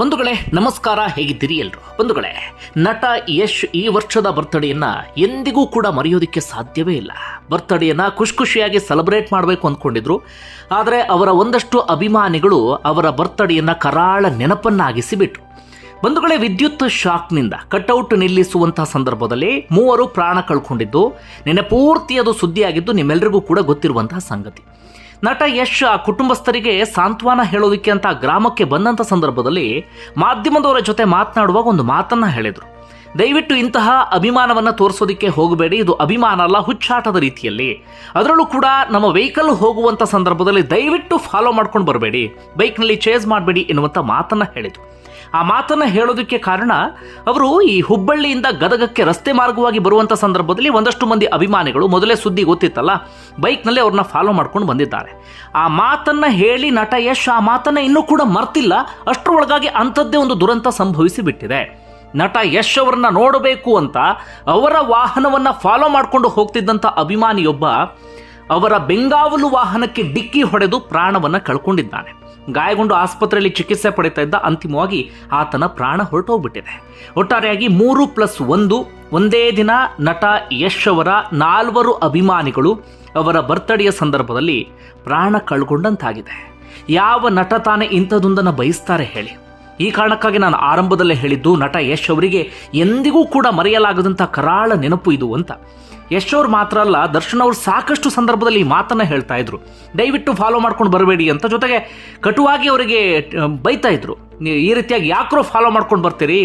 ಬಂಧುಗಳೇ, ನಮಸ್ಕಾರ ಹೇಗಿದ್ದೀರಿ ಎಲ್ರು? ಬಂಧುಗಳೇ, ನಟ ಯಶ್ ಈ ವರ್ಷದ ಬರ್ತ್ಡೇಯನ್ನ ಎಂದಿಗೂ ಕೂಡ ಮರೆಯೋದಕ್ಕೆ ಸಾಧ್ಯವೇ ಇಲ್ಲ. ಬರ್ತ್ಡೇಯನ್ನ ಖುಷಿ ಖುಷಿಯಾಗಿ ಸೆಲೆಬ್ರೇಟ್ ಮಾಡಬೇಕು ಅಂದ್ಕೊಂಡಿದ್ರು. ಆದರೆ ಅವರ ಒಂದಷ್ಟು ಅಭಿಮಾನಿಗಳು ಅವರ ಬರ್ತ್ಡೇಯನ್ನ ಕರಾಳ ನೆನಪನ್ನಾಗಿಸಿ ಬಿಟ್ರು ಬಂಧುಗಳೇ, ವಿದ್ಯುತ್ ಶಾಕ್ನಿಂದ ಕಟ್ಔಟ್ ನಿಲ್ಲಿಸುವಂತಹ ಸಂದರ್ಭದಲ್ಲಿ ಮೂವರು ಪ್ರಾಣ ಕಳ್ಕೊಂಡಿದ್ದು ನಿನ್ನೆ ಪೂರ್ತಿ ಅದು ಸುದ್ದಿಯಾಗಿದ್ದು ನಿಮ್ಮೆಲ್ಲರಿಗೂ ಕೂಡ ಗೊತ್ತಿರುವಂತಹ ಸಂಗತಿ. ನಟ ಯಶ್ ಆ ಕುಟುಂಬಸ್ಥರಿಗೆ ಸಾಂತ್ವನ ಹೇಳೋದಕ್ಕೆ ಅಂತ ಗ್ರಾಮಕ್ಕೆ ಬಂದಂಥ ಸಂದರ್ಭದಲ್ಲಿ ಮಾಧ್ಯಮದವರ ಜೊತೆ ಮಾತನಾಡುವಾಗ ಒಂದು ಮಾತನ್ನ ಹೇಳಿದರು. ದಯವಿಟ್ಟು ಇಂತಹ ಅಭಿಮಾನವನ್ನು ತೋರಿಸೋದಕ್ಕೆ ಹೋಗಬೇಡಿ, ಇದು ಅಭಿಮಾನ ಅಲ್ಲ, ಹುಚ್ಚಾಟದ ರೀತಿಯಲ್ಲಿ. ಅದರಲ್ಲೂ ಕೂಡ ನಮ್ಮ ವೆಹಿಕಲ್ ಹೋಗುವಂಥ ಸಂದರ್ಭದಲ್ಲಿ ದಯವಿಟ್ಟು ಫಾಲೋ ಮಾಡ್ಕೊಂಡು ಬರಬೇಡಿ. ಬೈಕ್ನಲ್ಲಿ ಚೇಸ್ ಮಾಡಬೇಡಿ ಎನ್ನುವಂಥ ಮಾತನ್ನ ಹೇಳಿದರು. ಆ ಮಾತನ್ನ ಹೇಳೋದಕ್ಕೆ ಕಾರಣ ಅವರು ಈ ಹುಬ್ಬಳ್ಳಿಯಿಂದ ಗದಗಕ್ಕೆ ರಸ್ತೆ ಮಾರ್ಗವಾಗಿ ಬರುವಂಥ ಸಂದರ್ಭದಲ್ಲಿ ಒಂದಷ್ಟು ಮಂದಿ ಅಭಿಮಾನಿಗಳು ಮೊದಲೇ ಸುದ್ದಿ ಗೊತ್ತಿತ್ತಲ್ಲ, ಬೈಕ್ನಲ್ಲಿ ಅವ್ರನ್ನ ಫಾಲೋ ಮಾಡ್ಕೊಂಡು ಬಂದಿದ್ದಾರೆ. ಆ ಮಾತನ್ನ ಹೇಳಿ ನಟ ಯಶ್ ಆ ಮಾತನ್ನ ಇನ್ನೂ ಕೂಡ ಮರ್ತಿಲ್ಲ, ಅಷ್ಟರೊಳಗಾಗಿ ಅಂಥದ್ದೇ ಒಂದು ದುರಂತ ಸಂಭವಿಸಿ ಬಿಟ್ಟಿದೆ ನಟ ಯಶ್ ಅವರನ್ನ ನೋಡಬೇಕು ಅಂತ ಅವರ ವಾಹನವನ್ನ ಫಾಲೋ ಮಾಡಿಕೊಂಡು ಹೋಗ್ತಿದ್ದಂಥ ಅಭಿಮಾನಿಯೊಬ್ಬ ಅವರ ಬೆಂಗಾವಲು ವಾಹನಕ್ಕೆ ಡಿಕ್ಕಿ ಹೊಡೆದು ಪ್ರಾಣವನ್ನ ಕಳ್ಕೊಂಡಿದ್ದಾನೆ. ಗಾಯಗೊಂಡು ಆಸ್ಪತ್ರೆಯಲ್ಲಿ ಚಿಕಿತ್ಸೆ ಪಡಿತಾ ಇದ್ದ ಅಂತಿಮವಾಗಿ ಆತನ ಪ್ರಾಣ ಹೊರಟೋಗ್ಬಿಟ್ಟಿದೆ. ಒಟ್ಟಾರೆಯಾಗಿ ಮೂರು ಪ್ಲಸ್ ಒಂದು, ಒಂದೇ ದಿನ ನಟ ಯಶ್ ಅವರ ನಾಲ್ವರು ಅಭಿಮಾನಿಗಳು ಅವರ ಬರ್ತಡೆಯ ಸಂದರ್ಭದಲ್ಲಿ ಪ್ರಾಣ ಕಳ್ಕೊಂಡಂತಾಗಿದೆ. ಯಾವ ನಟ ತಾನೇ ಇಂಥದೊಂದನ್ನು ಬಯಸ್ತಾರೆ ಹೇಳಿ. ಈ ಕಾರಣಕ್ಕಾಗಿ ನಾನು ಆರಂಭದಲ್ಲೇ ಹೇಳಿದ್ದು, ನಟ ಯಶ್ ಅವರಿಗೆ ಎಂದಿಗೂ ಕೂಡ ಮರೆಯಲಾಗದಂಥ ಕರಾಳ ನೆನಪು ಇದು ಅಂತ. ಯಶ್ ಅವ್ರು ಮಾತ್ರ ಅಲ್ಲ, ದರ್ಶನ್ ಅವರು ಸಾಕಷ್ಟು ಸಂದರ್ಭದಲ್ಲಿ ಈ ಮಾತನ್ನು ಹೇಳ್ತಾ ಇದ್ರು. ದಯವಿಟ್ಟು ಫಾಲೋ ಮಾಡ್ಕೊಂಡು ಬರಬೇಡಿ ಅಂತ ಜೊತೆಗೆ ಕಟುವಾಗಿ ಅವರಿಗೆ ಬೈತಾ ಇದ್ರು. ಈ ರೀತಿಯಾಗಿ ಯಾಕ್ರೋ ಫಾಲೋ ಮಾಡ್ಕೊಂಡು ಬರ್ತೀರಿ?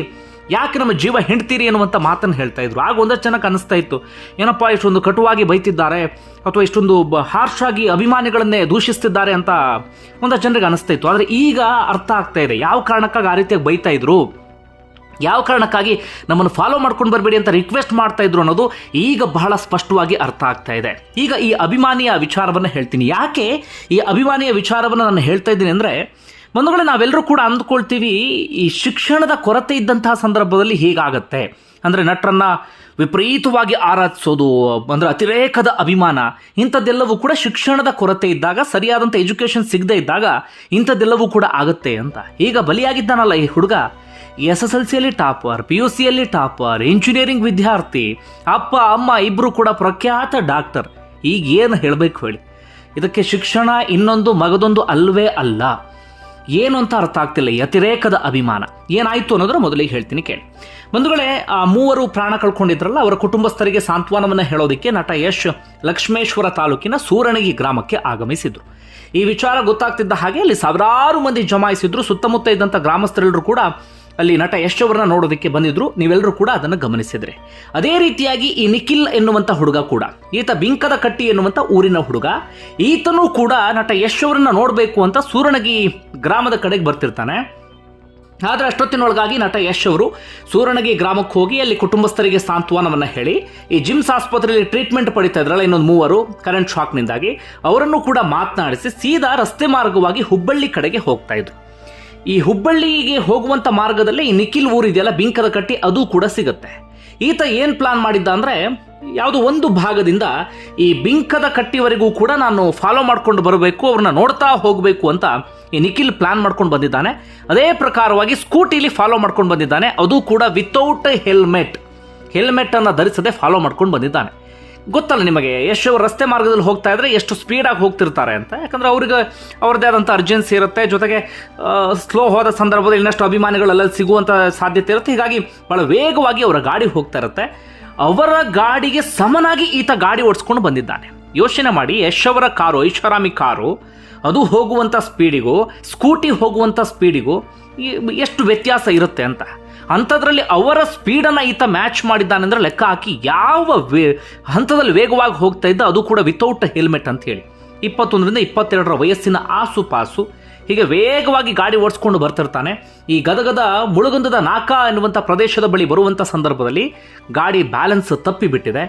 ಯಾಕೆ ನಮ್ಮ ಜೀವ ಹೆಂಡ್ತೀರಿ ಅನ್ನುವಂಥ ಮಾತನ್ನು ಹೇಳ್ತಾ ಇದ್ರು. ಆಗ ಒಂದಷ್ಟು ಜನಕ್ಕೆ ಅನಿಸ್ತಾ ಇತ್ತು, ಏನಪ್ಪ ಇಷ್ಟೊಂದು ಕಟುವಾಗಿ ಬೈತಿದ್ದಾರೆ, ಅಥವಾ ಇಷ್ಟೊಂದು ಹಾರ್ಶ್ ಆಗಿ ಅಭಿಮಾನಿಗಳನ್ನೇ ದೂಷಿಸ್ತಿದ್ದಾರೆ ಅಂತ ಒಂದಷ್ಟು ಜನರಿಗೆ ಅನಿಸ್ತಾ ಇತ್ತು. ಆದರೆ ಈಗ ಅರ್ಥ ಆಗ್ತಾ ಇದೆ, ಯಾವ ಕಾರಣಕ್ಕಾಗಿ ಆ ರೀತಿಯಾಗಿ ಬೈತಾ ಇದ್ರು? ಯಾವ ಕಾರಣಕ್ಕಾಗಿ ನಮ್ಮನ್ನು ಫಾಲೋ ಮಾಡ್ಕೊಂಡು ಬರಬೇಡಿ ಅಂತ ರಿಕ್ವೆಸ್ಟ್ ಮಾಡ್ತಾ ಇದ್ರು ಅನ್ನೋದು ಈಗ ಬಹಳ ಸ್ಪಷ್ಟವಾಗಿ ಅರ್ಥ ಆಗ್ತಾ ಇದೆ. ಈಗ ಈ ಅಭಿಮಾನಿಯ ವಿಚಾರವನ್ನು ಹೇಳ್ತೀನಿ. ಯಾಕೆ ಈ ಅಭಿಮಾನಿಯ ವಿಚಾರವನ್ನು ನಾನು ಹೇಳ್ತಾ ಇದ್ದೀನಿ ಅಂದರೆ ಬಂಧುಗಳೇ, ನಾವೆಲ್ಲರೂ ಕೂಡ ಅಂದ್ಕೊಳ್ತೀವಿ, ಈ ಶಿಕ್ಷಣದ ಕೊರತೆ ಇದ್ದಂತಹ ಸಂದರ್ಭದಲ್ಲಿ ಹೀಗಾಗತ್ತೆ? ಅಂದರೆ ನಟರನ್ನ ವಿಪರೀತವಾಗಿ ಆರಾಧಿಸೋದು, ಅಂದರೆ ಅತಿರೇಕದ ಅಭಿಮಾನ, ಇಂಥದ್ದೆಲ್ಲವೂ ಕೂಡ ಶಿಕ್ಷಣದ ಕೊರತೆ ಇದ್ದಾಗ, ಸರಿಯಾದಂಥ ಎಜುಕೇಷನ್ ಸಿಗದೇ ಇದ್ದಾಗ ಇಂಥದ್ದೆಲ್ಲವೂ ಕೂಡ ಆಗುತ್ತೆ ಅಂತ. ಈಗ ಬಲಿಯಾಗಿದ್ದಾನಲ್ಲ ಈ ಹುಡುಗ? ಎಸ್ ಎಸ್ ಎಲ್ ಸಿಯಲ್ಲಿ ಟಾಪರ್ ಪಿ ಯು ಸಿಯಲ್ಲಿ ಟಾಪರ್ ಇಂಜಿನಿಯರಿಂಗ್ ವಿದ್ಯಾರ್ಥಿ, ಅಪ್ಪ, ಅಮ್ಮ ಇಬ್ಬರು ಕೂಡ ಪ್ರಖ್ಯಾತ ಡಾಕ್ಟರ್. ಈಗ ಏನು ಹೇಳಬೇಕು ಹೇಳಿ. ಇದಕ್ಕೆ ಶಿಕ್ಷಣ ಇನ್ನೊಂದು ಮಗದೊಂದು ಅಲ್ವೇ ಅಲ್ಲ. ಏನು ಅಂತ ಅರ್ಥ ಆಗ್ತಿಲ್ಲ. ಅತಿರೇಕದ ಅಭಿಮಾನ. ಏನಾಯ್ತು ಅನ್ನೋದ್ರ ಮೊದಲಿಗೆ ಹೇಳ್ತೀನಿ ಕೇಳಿ. ಬಂಧುಗಳೇ, ಆ ಮೂವರು ಪ್ರಾಣ ಕಳ್ಕೊಂಡಿದ್ರಲ್ಲ, ಅವರ ಕುಟುಂಬಸ್ಥರಿಗೆ ಸಾಂತ್ವನವನ್ನು ಹೇಳೋದಕ್ಕೆ ನಟ ಯಶ್ ಲಕ್ಷ್ಮೇಶ್ವರ ತಾಲೂಕಿನ ಸೂರಣಗಿ ಗ್ರಾಮಕ್ಕೆ ಆಗಮಿಸಿದ್ರು. ಈ ವಿಚಾರ ಗೊತ್ತಾಗ್ತಿದ್ದ ಹಾಗೆ ಅಲ್ಲಿ ಸಾವಿರಾರು ಮಂದಿ ಜಮಾಯಿಸಿದ್ರು. ಸುತ್ತಮುತ್ತ ಇದ್ದಂಥ ಗ್ರಾಮಸ್ಥರೆಲ್ಲರೂ ಕೂಡ ಅಲ್ಲಿ ನಟ ಯಶ್ ನೋಡೋದಕ್ಕೆ ಬಂದಿದ್ರು. ನೀವೆಲ್ಲರೂ ಕೂಡ ಅದನ್ನು ಗಮನಿಸಿದ್ರೆ. ಅದೇ ರೀತಿಯಾಗಿ ಈ ನಿಖಿಲ್ ಎನ್ನುವಂಥ ಹುಡುಗ ಕೂಡ, ಈತ ಬಿಂಕದ ಕಟ್ಟಿ ಎನ್ನುವಂಥ ಊರಿನ ಹುಡುಗ, ಈತನೂ ಕೂಡ ನಟ ಯಶ್ ನೋಡಬೇಕು ಅಂತ ಸೂರಣಗಿ ಗ್ರಾಮದ ಕಡೆಗೆ ಬರ್ತಿರ್ತಾನೆ. ಆದರೆ ಅಷ್ಟೊತ್ತಿನೊಳಗಾಗಿ ನಟ ಯಶ್ ಅವರು ಸೂರಣಗಿ ಗ್ರಾಮಕ್ಕೆ ಹೋಗಿ ಅಲ್ಲಿ ಕುಟುಂಬಸ್ಥರಿಗೆ ಸಾಂತ್ವನವನ್ನು ಹೇಳಿ, ಈ ಜಿಮ್ಸ್ ಆಸ್ಪತ್ರೆಯಲ್ಲಿ ಟ್ರೀಟ್ಮೆಂಟ್ ಪಡಿತಾ ಇದ್ರಲ್ಲ ಇನ್ನೊಂದು ಮೂವರು, ಕರೆಂಟ್ ಶಾಕ್ನಿಂದಾಗಿ, ಅವರನ್ನು ಕೂಡ ಮಾತನಾಡಿಸಿ ಸೀದಾ ರಸ್ತೆ ಮಾರ್ಗವಾಗಿ ಹುಬ್ಬಳ್ಳಿ ಕಡೆಗೆ ಹೋಗ್ತಾ ಇದ್ರು. ಈ ಹುಬ್ಬಳ್ಳಿಗೆ ಹೋಗುವಂತ ಮಾರ್ಗದಲ್ಲಿ ಈ ನಿಖಿಲ್ ಊರಿದೆಯಲ್ಲ, ಬಿಂಕದ ಕಟ್ಟಿ, ಅದು ಕೂಡ ಸಿಗುತ್ತೆ. ಈತ ಏನು ಪ್ಲಾನ್ ಮಾಡಿದ್ದ ಅಂದರೆ, ಯಾವುದೋ ಒಂದು ಭಾಗದಿಂದ ಈ ಬಿಂಕದ ಕಟ್ಟಿವರೆಗೂ ಕೂಡ ನಾನು ಫಾಲೋ ಮಾಡ್ಕೊಂಡು ಬರಬೇಕು, ಅವ್ರನ್ನ ನೋಡ್ತಾ ಹೋಗಬೇಕು ಅಂತ ಈ ನಿಖಿಲ್ ಪ್ಲಾನ್ ಮಾಡ್ಕೊಂಡು ಬಂದಿದ್ದಾನೆ. ಅದೇ ಪ್ರಕಾರವಾಗಿ ಸ್ಕೂಟಿಲಿ ಫಾಲೋ ಮಾಡ್ಕೊಂಡು ಬಂದಿದ್ದಾನೆ. ಅದು ಕೂಡ ವಿತೌಟ್ ಹೆಲ್ಮೆಟ್ ಹೆಲ್ಮೆಟ್ ಅನ್ನು ಧರಿಸದೆ ಫಾಲೋ ಮಾಡ್ಕೊಂಡು ಬಂದಿದ್ದಾನೆ. ಗೊತ್ತಲ್ಲ ನಿಮಗೆ ಎಷ್ಟು ರಸ್ತೆ ಮಾರ್ಗದಲ್ಲಿ ಹೋಗ್ತಾ ಇದ್ರೆ ಎಷ್ಟು ಸ್ಪೀಡಾಗಿ ಹೋಗ್ತಿರ್ತಾರೆ ಅಂತ. ಯಾಕಂದ್ರೆ ಅವ್ರಿಗೆ, ಅವ್ರದ್ದೇ ಆದಂಥ ಅರ್ಜೆನ್ಸಿ ಇರುತ್ತೆ. ಜೊತೆಗೆ ಸ್ಲೋ ಹೋದ ಸಂದರ್ಭದಲ್ಲಿ ಇನ್ನಷ್ಟು ಅಭಿಮಾನಿಗಳೆಲ್ಲ ಸಿಗುವಂಥ ಸಾಧ್ಯತೆ ಇರುತ್ತೆ. ಹೀಗಾಗಿ ಭಾಳ ವೇಗವಾಗಿ ಅವರ ಗಾಡಿ ಹೋಗ್ತಾ ಇರುತ್ತೆ. ಅವರ ಗಾಡಿಗೆ ಸಮನಾಗಿ ಈತ ಗಾಡಿ ಓಡಿಸ್ಕೊಂಡು ಬಂದಿದ್ದಾನೆ. ಯೋಚನೆ ಮಾಡಿ, ಯಶ್ ಅವರ ಕಾರು, ಐಷಾರಾಮಿ ಕಾರು, ಅದು ಹೋಗುವಂಥ ಸ್ಪೀಡಿಗೂ ಸ್ಕೂಟಿ ಹೋಗುವಂಥ ಸ್ಪೀಡಿಗೂ ಎಷ್ಟು ವ್ಯತ್ಯಾಸ ಇರುತ್ತೆ ಅಂತ. ಅಂಥದ್ರಲ್ಲಿ ಅವರ ಸ್ಪೀಡನ್ನು ಈತ ಮ್ಯಾಚ್ ಮಾಡಿದ್ದಾನೆ ಅಂದರೆ ಲೆಕ್ಕ ಹಾಕಿ ಯಾವ ವೇ ಹಂತದಲ್ಲಿ ವೇಗವಾಗಿ ಹೋಗ್ತಾ ಇದ್ದ ಅದು ಕೂಡ ವಿತೌಟ್ ಹೆಲ್ಮೆಟ್ ಅಂತ ಹೇಳಿ. ಇಪ್ಪತ್ತೊಂದರಿಂದ ಇಪ್ಪತ್ತೆರಡರ ವಯಸ್ಸಿನ ಆಸುಪಾಸು. ಹೀಗೆ ವೇಗವಾಗಿ ಗಾಡಿ ಓಡಿಸ್ಕೊಂಡು ಬರ್ತಿರ್ತಾನೆ. ಈ ಗದಗದ ಮುಳುಗಂದದ ನಾಕ ಎನ್ನುವಂಥ ಪ್ರದೇಶದ ಬಳಿ ಬರುವಂಥ ಸಂದರ್ಭದಲ್ಲಿ ಗಾಡಿ ಬ್ಯಾಲೆನ್ಸ್ ತಪ್ಪಿಬಿಟ್ಟಿದೆ.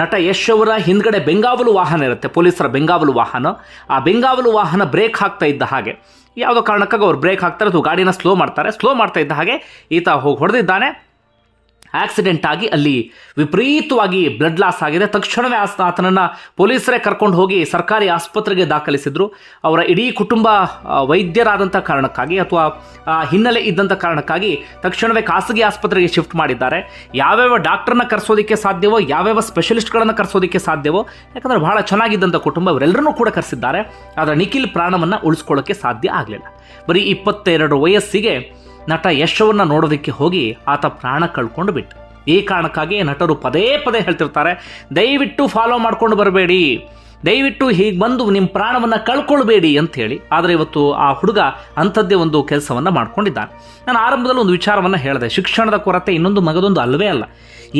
ನಟ ಯಶ್ ಅವರ ಹಿಂದ್ಗಡೆ ಬೆಂಗಾವಲು ವಾಹನ ಇರುತ್ತೆ, ಪೊಲೀಸರ ಬೆಂಗಾವಲು ವಾಹನ. ಆ ಬೆಂಗಾವಲು ವಾಹನ ಬ್ರೇಕ್ ಹಾಕ್ತಾ ಇದ್ದ ಹಾಗೆ. ಯಾವುದೋ ಕಾರಣಕ್ಕಾಗಿ ಅವ್ರು ಬ್ರೇಕ್ ಹಾಕ್ತಾರೆ ಅಥವಾ ಗಾಡಿನ ಸ್ಲೋ ಮಾಡ್ತಾರೆ. ಸ್ಲೋ ಮಾಡ್ತಾ ಇದ್ದ ಹಾಗೆ ಈತ ಹೋಗಿ ಹೊಡೆದಿದ್ದಾನೆ. ಆಕ್ಸಿಡೆಂಟ್ ಆಗಿ ಅಲ್ಲಿ ವಿಪರೀತವಾಗಿ ಬ್ಲಡ್ ಲಾಸ್ ಆಗಿದೆ. ತಕ್ಷಣವೇ ಆತನನ್ನ ಪೊಲೀಸರೇ ಕರ್ಕೊಂಡು ಹೋಗಿ ಸರ್ಕಾರಿ ಆಸ್ಪತ್ರೆಗೆ ದಾಖಲಿಸಿದ್ರು. ಅವರ ಇಡೀ ಕುಟುಂಬ ವೈದ್ಯರಾದಂಥ ಕಾರಣಕ್ಕಾಗಿ ಅಥವಾ ಹಿನ್ನೆಲೆ ಇದ್ದಂಥ ಕಾರಣಕ್ಕಾಗಿ ತಕ್ಷಣವೇ ಖಾಸಗಿ ಆಸ್ಪತ್ರೆಗೆ ಶಿಫ್ಟ್ ಮಾಡಿದ್ದಾರೆ. ಯಾವ್ಯಾವ ಡಾಕ್ಟರ್ನ ಕರೆಸೋದಕ್ಕೆ ಸಾಧ್ಯವೋ, ಯಾವ್ಯಾವ ಸ್ಪೆಷಲಿಸ್ಟ್ಗಳನ್ನು ಕರೆಸೋದಕ್ಕೆ ಸಾಧ್ಯವೋ, ಯಾಕಂದರೆ ಬಹಳ ಚೆನ್ನಾಗಿದ್ದಂಥ ಕುಟುಂಬ ಇವರೆಲ್ಲರನ್ನೂ ಕೂಡ ಕರೆಸಿದ್ದಾರೆ. ಆದರೆ ನಿಖಿಲ್ ಪ್ರಾಣವನ್ನು ಉಳಿಸ್ಕೊಳ್ಳೋಕ್ಕೆ ಸಾಧ್ಯ ಆಗಲಿಲ್ಲ. ಬರೀ ಇಪ್ಪತ್ತೆರಡು ವಯಸ್ಸಿಗೆ ನಟ ಯಶವನ್ನ ನೋಡೋದಕ್ಕೆ ಹೋಗಿ ಆತ ಪ್ರಾಣ ಕಳ್ಕೊಂಡು ಬಿಟ್ಟ ಈ ಕಾರಣಕ್ಕಾಗಿ ನಟರು ಪದೇ ಪದೇ ಹೇಳ್ತಿರ್ತಾರೆ, ದಯವಿಟ್ಟು ಫಾಲೋ ಮಾಡ್ಕೊಂಡು ಬರಬೇಡಿ. ದಯವಿಟ್ಟು ಹೀಗೆ ಬಂದು ನಿಮ್ಮ ಪ್ರಾಣವನ್ನು ಕಳ್ಕೊಳ್ಬೇಡಿ ಅಂತ ಹೇಳಿ. ಆದರೆ ಇವತ್ತು ಆ ಹುಡುಗ ಅಂಥದ್ದೇ ಒಂದು ಕೆಲಸವನ್ನು ಮಾಡ್ಕೊಂಡಿದ್ದಾನೆ. ನಾನು ಆರಂಭದಲ್ಲಿ ಒಂದು ವಿಚಾರವನ್ನು ಹೇಳಿದೆ. ಶಿಕ್ಷಣದ ಕೊರತೆ ಇನ್ನೊಂದು ಮಗದೊಂದು ಅಲ್ಲವೇ ಅಲ್ಲ.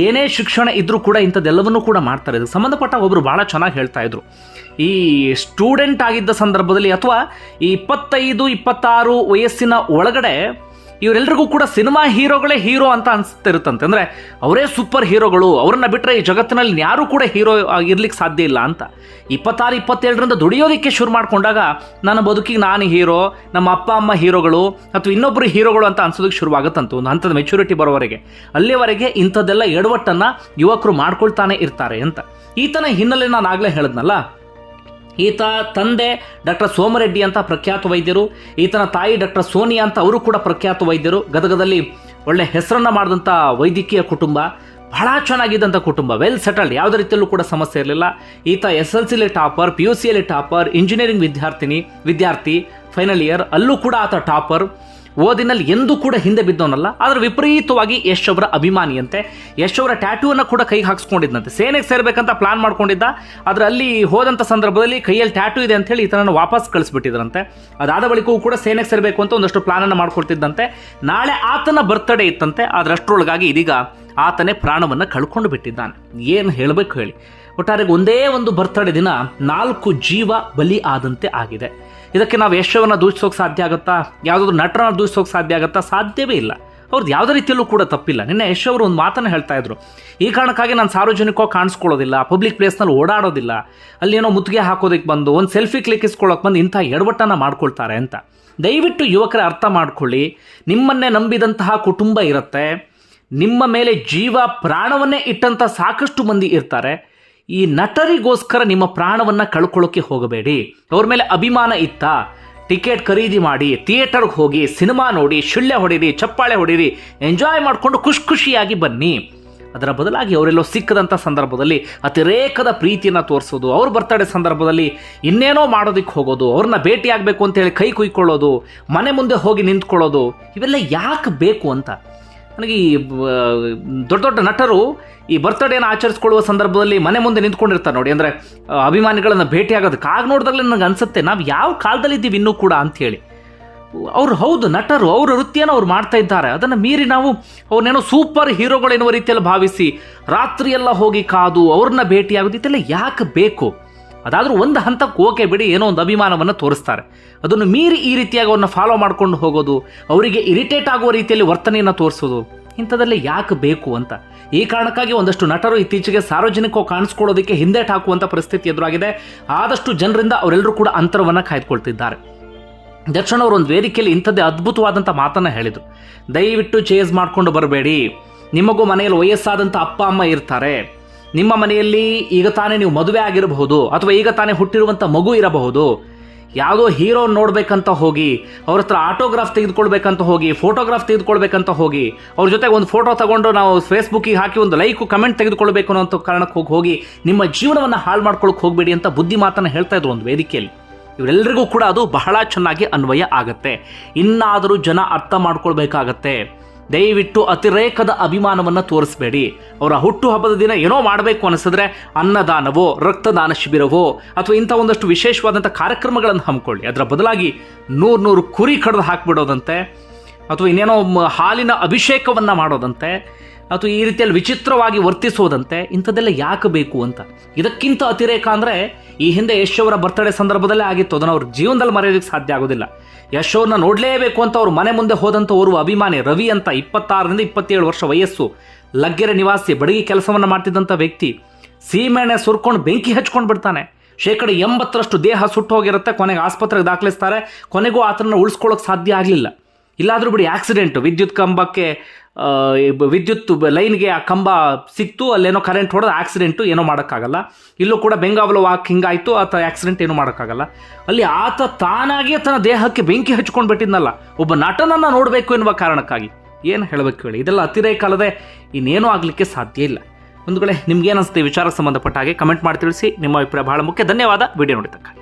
ಏನೇ ಶಿಕ್ಷಣ ಇದ್ದರೂ ಕೂಡ ಇಂಥದ್ದೆಲ್ಲವನ್ನೂ ಕೂಡ ಮಾಡ್ತಾರೆ. ಇದಕ್ಕೆ ಸಂಬಂಧಪಟ್ಟ ಒಬ್ಬರು ಭಾಳ ಚೆನ್ನಾಗಿ ಹೇಳ್ತಾ ಇದ್ರು. ಈ ಸ್ಟೂಡೆಂಟ್ ಆಗಿದ್ದ ಸಂದರ್ಭದಲ್ಲಿ ಅಥವಾ ಈ ಇಪ್ಪತ್ತೈದು, ಇಪ್ಪತ್ತಾರು ವಯಸ್ಸಿನ ಒಳಗಡೆ ಇವರೆಲ್ಲರಿಗೂ ಕೂಡ ಸಿನಿಮಾ ಹೀರೋಗಳೇ ಹೀರೋ ಅಂತ ಅನಿಸ್ತಿರುತ್ತಂತೆ. ಅಂದರೆ ಅವರೇ ಸೂಪರ್ ಹೀರೋಗಳು, ಅವ್ರನ್ನ ಬಿಟ್ಟರೆ ಈ ಜಗತ್ತಿನಲ್ಲಿ ಯಾರೂ ಕೂಡ ಹೀರೋ ಇರ್ಲಿಕ್ಕೆ ಸಾಧ್ಯ ಇಲ್ಲ ಅಂತ. ಇಪ್ಪತ್ತಾರು, ಇಪ್ಪತ್ತೇಳರಿಂದ ದುಡಿಯೋದಕ್ಕೆ ಶುರು ಮಾಡಿಕೊಂಡಾಗ ನನ್ನ ಬದುಕಿಗೆ ನಾನು ಹೀರೋ, ನಮ್ಮ ಅಪ್ಪ, ಅಮ್ಮ ಹೀರೋಗಳು ಅಥವಾ ಇನ್ನೊಬ್ಬರು ಹೀರೋಗಳು ಅಂತ ಅನ್ಸೋದಕ್ಕೆ ಶುರುವಾಗುತ್ತಂತ ಒಂದು ಹಂತದ ಮೆಚುರಿಟಿ ಬರೋವರೆಗೆ. ಅಲ್ಲಿವರೆಗೆ ಇಂಥದ್ದೆಲ್ಲ ಎಡವಟ್ಟನ್ನು ಯುವಕರು ಮಾಡ್ಕೊಳ್ತಾನೆ ಇರ್ತಾರೆ ಅಂತ. ಈತನ ಹಿನ್ನೆಲೆ ನಾನು ಆಗಲೇ ಹೇಳಿದ್ನಲ್ಲ? ಈತ ತಂದೆ ಡಾಕ್ಟರ್ ಸೋಮರೆಡ್ಡಿ ಅಂತ ಪ್ರಖ್ಯಾತ ವೈದ್ಯರು, ಈತನ ತಾಯಿ ಡಾಕ್ಟರ್ ಸೋನಿಯಾ ಅಂತ ಅವರು ಕೂಡ ಪ್ರಖ್ಯಾತ ವೈದ್ಯರು, ಗದಗದಲ್ಲಿ ಒಳ್ಳೆ ಹೆಸರನ್ನು ಮಾಡಿದಂಥ ವೈದ್ಯಕೀಯ ಕುಟುಂಬ, ಬಹಳ ಚೆನ್ನಾಗಿದ್ದಂಥ ಕುಟುಂಬ ವೆಲ್ ಸೆಟಲ್ಡ್ ಯಾವುದೇ ರೀತಿಯಲ್ಲೂ ಕೂಡ ಸಮಸ್ಯೆ ಇರಲಿಲ್ಲ. ಈತ ಎಸ್ ಎಲ್ ಸಿಲಿ ಟಾಪರ್ ಪಿ ಯು ಸಿಯಲ್ಲಿ ಟಾಪರ್ ಇಂಜಿನಿಯರಿಂಗ್ ವಿದ್ಯಾರ್ಥಿನಿ, ವಿದ್ಯಾರ್ಥಿ ಫೈನಲ್ ಇಯರ್ ಅಲ್ಲೂ ಕೂಡ ಆತ ಟಾಪರ್. ಓದಿನಲ್ಲಿ ಎಂದೂ ಕೂಡ ಹಿಂದೆ ಬಿದ್ದವನಲ್ಲ, ಆದರೆ ವಿಪರೀತವಾಗಿ ಯಶ್ ಅವರ ಅಭಿಮಾನಿಯಂತೆ. ಯಶ್ ಅವರ ಟ್ಯಾಟೂವನ್ನು ಕೂಡ ಕೈಗೆ ಹಾಕಿಸ್ಕೊಂಡಿದ್ದಂತೆ ಸೇನೆಗೆ ಸೇರಬೇಕಂತ ಪ್ಲಾನ್ ಮಾಡ್ಕೊಂಡಿದ್ದ, ಆದರೆ ಅಲ್ಲಿ ಹೋದಂಥ ಸಂದರ್ಭದಲ್ಲಿ ಕೈಯಲ್ಲಿ ಟ್ಯಾಟೂ ಇದೆ ಅಂತೇಳಿ ಈತನನ್ನು ವಾಪಸ್ ಕಳಿಸ್ಬಿಟ್ಟಿದ್ರಂತೆ. ಅದಾದ ಬಳಿಕವೂ ಕೂಡ ಸೇನೆಗೆ ಸೇರಬೇಕು ಅಂತ ಒಂದಷ್ಟು ಪ್ಲಾನನ್ನು ಮಾಡ್ಕೊಳ್ತಿದ್ದಂತೆ ನಾಳೆ ಆತನ ಬರ್ತ್ಡೇ ಇತ್ತಂತೆ, ಆದರೆ ಅಷ್ಟರೊಳಗಾಗಿ ಇದೀಗ ಆತನೇ ಪ್ರಾಣವನ್ನು ಕಳ್ಕೊಂಡು ಬಿಟ್ಟಿದ್ದಾನೆ. ಏನು ಹೇಳಬೇಕು ಹೇಳಿ. ಒಟ್ಟಾರೆಗೆ ಒಂದೇ ಒಂದು ಬರ್ತ್ಡೇ ದಿನ ನಾಲ್ಕು ಜೀವ ಬಲಿ ಆದಂತೆ ಆಗಿದೆ. ಇದಕ್ಕೆ ನಾವು ಯಶವನ್ನು ದೂಷಿಸೋಕೆ ಸಾಧ್ಯ ಆಗುತ್ತಾ? ಯಾವುದಾದ್ರು ನಟರನ್ನ ದೂಷಿಸೋಕೆ ಸಾಧ್ಯ ಆಗುತ್ತಾ? ಸಾಧ್ಯವೇ ಇಲ್ಲ. ಅವ್ರದ್ದು ಯಾವುದೇ ರೀತಿಯಲ್ಲೂ ಕೂಡ ತಪ್ಪಿಲ್ಲ. ನಿನ್ನೆ ಯಶ್ ಅವರು ಒಂದು ಮಾತನ್ನು ಹೇಳ್ತಾ ಇದ್ರು. ಈ ಕಾರಣಕ್ಕಾಗಿ ನಾನು ಸಾರ್ವಜನಿಕವಾಗಿ ಕಾಣಿಸ್ಕೊಳ್ಳೋದಿಲ್ಲ ಪಬ್ಲಿಕ್ ಪ್ಲೇಸ್ನಲ್ಲಿ ಓಡಾಡೋದಿಲ್ಲ, ಅಲ್ಲಿ ಏನೋ ಮುತ್ತಿಗೆ ಹಾಕೋದಕ್ಕೆ ಬಂದು, ಒಂದು ಸೆಲ್ಫಿ ಕ್ಲಿಕ್ಕಿಸ್ಕೊಳ್ಳೋಕೆ ಬಂದು ಇಂಥ ಎಡವಟ್ಟನ್ನು ಮಾಡ್ಕೊಳ್ತಾರೆ ಅಂತ. ದಯವಿಟ್ಟು ಯುವಕರ ಅರ್ಥ ಮಾಡ್ಕೊಳ್ಳಿ, ನಿಮ್ಮನ್ನೇ ನಂಬಿದಂತಹ ಕುಟುಂಬ ಇರುತ್ತೆ. ನಿಮ್ಮ ಮೇಲೆ ಜೀವ ಪ್ರಾಣವನ್ನೇ ಇಟ್ಟಂಥ ಸಾಕಷ್ಟು ಮಂದಿ ಇರ್ತಾರೆ. ಈ ನಟರಿಗೋಸ್ಕರ ನಿಮ್ಮ ಪ್ರಾಣವನ್ನು ಕಳ್ಕೊಳ್ಳೋಕೆ ಹೋಗಬೇಡಿ. ಅವ್ರ ಮೇಲೆ ಅಭಿಮಾನ ಇತ್ತಾ. ಟಿಕೆಟ್ ಖರೀದಿ ಮಾಡಿ, ಥಿಯೇಟರ್ಗೆ ಹೋಗಿ, ಸಿನಿಮಾ ನೋಡಿ ಶುಳ್ಳೆ ಹೊಡೀರಿ, ಚಪ್ಪಾಳೆ ಹೊಡೀರಿ, ಎಂಜಾಯ್ ಮಾಡಿಕೊಂಡು ಖುಷಿ ಖುಷಿಯಾಗಿ ಬನ್ನಿ. ಅದರ ಬದಲಾಗಿ ಅವರೆಲ್ಲೋ ಸಿಕ್ಕದಂಥ ಸಂದರ್ಭದಲ್ಲಿ ಅತಿರೇಕದ ಪ್ರೀತಿಯನ್ನು ತೋರಿಸೋದು, ಅವ್ರ ಬರ್ತಡೇ ಸಂದರ್ಭದಲ್ಲಿ ಇನ್ನೇನೋ ಮಾಡೋದಕ್ಕೆ ಹೋಗೋದು, ಅವ್ರನ್ನ ಭೇಟಿಯಾಗಬೇಕು ಅಂತೇಳಿ ಕೈ ಕುಯ್ಕೊಳ್ಳೋದು, ಮನೆ ಮುಂದೆ ಹೋಗಿ ನಿಂತ್ಕೊಳ್ಳೋದು, ಇವೆಲ್ಲ ಯಾಕೆ ಬೇಕು ಅಂತ? ನನಗೆ ಈ ದೊಡ್ಡ ದೊಡ್ಡ ನಟರು ಈ ಬರ್ತ್ಡೇನ ಆಚರಿಸ್ಕೊಳ್ಳುವ ಸಂದರ್ಭದಲ್ಲಿ ಮನೆ ಮುಂದೆ ನಿಂತ್ಕೊಂಡಿರ್ತಾರೆ ನೋಡಿ. ಅಂದರೆ ಅಭಿಮಾನಿಗಳನ್ನು ಭೇಟಿಯಾಗೋದಕ್ಕೆ. ಆಗ ನೋಡಿದಾಗಲೇ ನನಗೆ ಅನಿಸುತ್ತೆ, ನಾವು ಯಾವ ಕಾಲದಲ್ಲಿ ಇದ್ದೀವಿ ಇನ್ನೂ ಕೂಡ ಅಂಥೇಳಿ ಅವ್ರು ಹೌದು, ನಟರು, ಅವರ ವೃತ್ತಿಯನ್ನು ಅವ್ರು ಮಾಡ್ತಾ ಇದ್ದಾರೆ. ಅದನ್ನು ಮೀರಿ ನಾವು ಅವ್ರನ್ನೇನೋ ಸೂಪರ್ ಹೀರೋಗಳು ಎನ್ನುವ ರೀತಿಯಲ್ಲಿ ಭಾವಿಸಿ ರಾತ್ರಿಯೆಲ್ಲ ಹೋಗಿ ಕಾದು ಅವ್ರನ್ನ ಭೇಟಿಯಾಗೋದು ಇದೆಲ್ಲ ಯಾಕೆ ಬೇಕು? ಅದಾದರೂ ಒಂದು ಹಂತಕ್ಕೆ ಓಕೆ ಬಿಡಿ, ಏನೋ ಒಂದು ಅಭಿಮಾನವನ್ನು ತೋರಿಸ್ತಾರೆ. ಅದನ್ನು ಮೀರಿ ಈ ರೀತಿಯಾಗಿ ಅವ್ರನ್ನ ಫಾಲೋ ಮಾಡ್ಕೊಂಡು ಹೋಗೋದು, ಅವರಿಗೆ ಇರಿಟೇಟ್ ಆಗುವ ರೀತಿಯಲ್ಲಿ ವರ್ತನೆಯನ್ನು ತೋರಿಸೋದು ಇಂಥದ್ದೆಲ್ಲ ಯಾಕೆ ಬೇಕು ಅಂತ? ಈ ಕಾರಣಕ್ಕಾಗಿ ಒಂದಷ್ಟು ನಟರು ಇತ್ತೀಚೆಗೆ ಸಾರ್ವಜನಿಕವಾಗಿ ಕಾಣಿಸ್ಕೊಳ್ಳೋದಕ್ಕೆ ಹಿಂದೇಟ್ ಹಾಕುವಂಥ ಪರಿಸ್ಥಿತಿ ಎದುರಾಗಿದೆ. ಆದಷ್ಟು ಜನರಿಂದ ಅವರೆಲ್ಲರೂ ಕೂಡ ಅಂತರವನ್ನು ಕಾಯ್ದುಕೊಳ್ತಿದ್ದಾರೆ. ದರ್ಶನ್ ಅವರು ಒಂದು ವೇದಿಕೆಯಲ್ಲಿ ಇಂಥದ್ದೇ ಅದ್ಭುತವಾದಂಥ ಮಾತನ್ನು ಹೇಳಿದರು. ದಯವಿಟ್ಟು ಚೇಸ್ ಮಾಡಿಕೊಂಡು ಬರಬೇಡಿ. ನಿಮಗೂ ಮನೆಯಲ್ಲಿ ವಯಸ್ಸಾದಂಥ ಅಪ್ಪ, ಅಮ್ಮ ಇರ್ತಾರೆ. ನಿಮ್ಮ ಮನೆಯಲ್ಲಿ ಈಗ ತಾನೇ ನೀವು ಮದುವೆ ಆಗಿರಬಹುದು ಅಥವಾ ಈಗ ತಾನೇ ಹುಟ್ಟಿರುವಂಥ ಮಗು ಇರಬಹುದು. ಯಾವುದೋ ಹೀರೋ ನೋಡಬೇಕಂತ ಹೋಗಿ, ಅವ್ರ ಹತ್ರ ಆಟೋಗ್ರಾಫ್ ತೆಗೆದುಕೊಳ್ಬೇಕಂತ ಹೋಗಿ, ಫೋಟೋಗ್ರಾಫ್ ತೆಗೆದುಕೊಳ್ಬೇಕಂತ ಹೋಗಿ, ಅವ್ರ ಜೊತೆಗೆ ಒಂದು ಫೋಟೋ ತಗೊಂಡು ನಾವು ಫೇಸ್ಬುಕ್ಕಿಗೆ ಹಾಕಿ ಒಂದು ಲೈಕು, ಕಮೆಂಟ್ ತೆಗೆದುಕೊಳ್ಬೇಕು ಅನ್ನೋ ಕಾರಣಕ್ಕೆ ಹೋಗಿ ಹೋಗಿ ನಿಮ್ಮ ಜೀವನವನ್ನು ಹಾಳು ಮಾಡ್ಕೊಳಕ್ಕೆ ಹೋಗಬೇಡಿ ಅಂತ ಬುದ್ಧಿ ಮಾತನ್ನು ಹೇಳ್ತಾ ಇದ್ರು ಒಂದು ವೇದಿಕೆಯಲ್ಲಿ. ಇವರೆಲ್ಲರಿಗೂ ಕೂಡ ಅದು ಬಹಳ ಚೆನ್ನಾಗಿ ಅನ್ವಯ ಆಗುತ್ತೆ. ಇನ್ನಾದರೂ ಜನ ಅರ್ಥ ಮಾಡ್ಕೊಳ್ಬೇಕಾಗತ್ತೆ. ದಯವಿಟ್ಟು ಅತಿರೇಕದ ಅಭಿಮಾನವನ್ನು ತೋರಿಸಬೇಡಿ. ಅವರ ಹುಟ್ಟುಹಬ್ಬದ ದಿನ ಏನೋ ಮಾಡಬೇಕು ಅನಿಸಿದ್ರೆ ಅನ್ನದಾನವೋ, ರಕ್ತದಾನ ಶಿಬಿರವೋ ಅಥವಾ ಇಂಥ ಒಂದಷ್ಟು ವಿಶೇಷವಾದಂಥ ಕಾರ್ಯಕ್ರಮಗಳನ್ನು ಹಮ್ಮಿಕೊಳ್ಳಿ. ಅದರ ಬದಲಾಗಿ ನೂರು ನೂರು ಕುರಿ ಕಡ್ದು ಹಾಕಿಬಿಡೋದಂತೆ ಅಥವಾ ಇನ್ನೇನೋ ಹಾಲಿನ ಅಭಿಷೇಕವನ್ನು ಮಾಡೋದಂತೆ. ಅಥವಾ ಈ ರೀತಿಯಲ್ಲಿ ವಿಚಿತ್ರವಾಗಿ ವರ್ತಿಸೋದಂತೆ ಇಂಥದ್ದೆಲ್ಲ ಯಾಕೆ ಬೇಕು ಅಂತ. ಇದಕ್ಕಿಂತ ಅತಿರೇಕ ಅಂದರೆ ಈ ಹಿಂದೆ ಯಶ್ ಅವರ ಬರ್ತಡೇ ಸಂದರ್ಭದಲ್ಲೇ ಆಗಿತ್ತು. ಅದನ್ನು ಅವ್ರ ಜೀವನದಲ್ಲಿ ಮರೆಯೋದಕ್ಕೆ ಸಾಧ್ಯ ಆಗೋದಿಲ್ಲ. ಯಶ್ ಅವ್ರನ್ನ ನೋಡಲೇಬೇಕು ಅಂತ ಅವ್ರ ಮನೆ ಮುಂದೆ ಹೋದಂಥ ಓರ್ವ ಅಭಿಮಾನಿ ರವಿ ಅಂತ ಇಪ್ಪತ್ತಾರರಿಂದ ಇಪ್ಪತ್ತೇಳು ವರ್ಷ ವಯಸ್ಸು. ಲಗ್ಗೆರೆ ನಿವಾಸಿ, ಬಡಗಿ ಕೆಲಸವನ್ನು ಮಾಡ್ತಿದ್ದಂಥ ವ್ಯಕ್ತಿ. ಸೀಮೆಣ್ಣೆ ಸುರ್ಕೊಂಡು ಬೆಂಕಿ ಹಚ್ಕೊಂಡು ಬಿಡ್ತಾನೆ. ಶೇಕಡ ಎಂಬತ್ತರಷ್ಟು ದೇಹ ಸುಟ್ಟು ಹೋಗಿರುತ್ತೆ. ಕೊನೆಗೆ ಆಸ್ಪತ್ರೆಗೆ ದಾಖಲಿಸ್ತಾರೆ. ಕೊನೆಗೂ ಆತನನ್ನು ಉಳಿಸ್ಕೊಳ್ಳೋಕೆ ಸಾಧ್ಯ ಆಗಲಿಲ್ಲ. ಇಲ್ಲಾದರೂ ಬಿಡಿ ಆಕ್ಸಿಡೆಂಟ್ ವಿದ್ಯುತ್ ಕಂಬಕ್ಕೆ ವಿದ್ಯುತ್ ಲೈನ್ಗೆ ಆ ಕಂಬ ಸಿಕ್ತು, ಅಲ್ಲೇನೋ ಕರೆಂಟ್ ಹೊಡೆದು ಆಕ್ಸಿಡೆಂಟು ಏನೋ ಮಾಡೋಕ್ಕಾಗಲ್ಲ. ಇಲ್ಲೂ ಕೂಡ ಬೆಂಗಾವಲು ವಾಕ್ ಹಿಂಗಾಯ್ತು, ಆತ ಆಕ್ಸಿಡೆಂಟ್ ಏನೂ ಮಾಡೋಕ್ಕಾಗಲ್ಲ. ಅಲ್ಲಿ ಆತ ತಾನಾಗಿಯೇ ತನ್ನ ದೇಹಕ್ಕೆ ಬೆಂಕಿ ಹಚ್ಕೊಂಡು ಬಿಟ್ಟಿದ್ನಲ್ಲ. ಒಬ್ಬ ನಟನನ್ನು ನೋಡಬೇಕು ಎನ್ನುವ ಕಾರಣಕ್ಕಾಗಿ. ಏನು ಹೇಳಬೇಕು ಹೇಳಿ? ಇದೆಲ್ಲ ಅತಿರೇಕ ಅಲ್ಲದೆ ಇನ್ನೇನೂ ಆಗಲಿಕ್ಕೆ ಸಾಧ್ಯ ಇಲ್ಲ. ಒಂದು ಕಡೆ ನಿಮ್ಗೇನು ಅನಿಸುತ್ತೆ ವಿಚಾರ ಸಂಬಂಧಪಟ್ಟ ಹಾಗೆ ಕಮೆಂಟ್ ಮಾಡಿ ತಿಳಿಸಿ. ನಿಮ್ಮ ಅಭಿಪ್ರಾಯ ಬಹಳ ಮುಖ್ಯ. ಧನ್ಯವಾದ. ವಿಡಿಯೋ ನೋಡಿದ್ದಕ್ಕಾಗಿ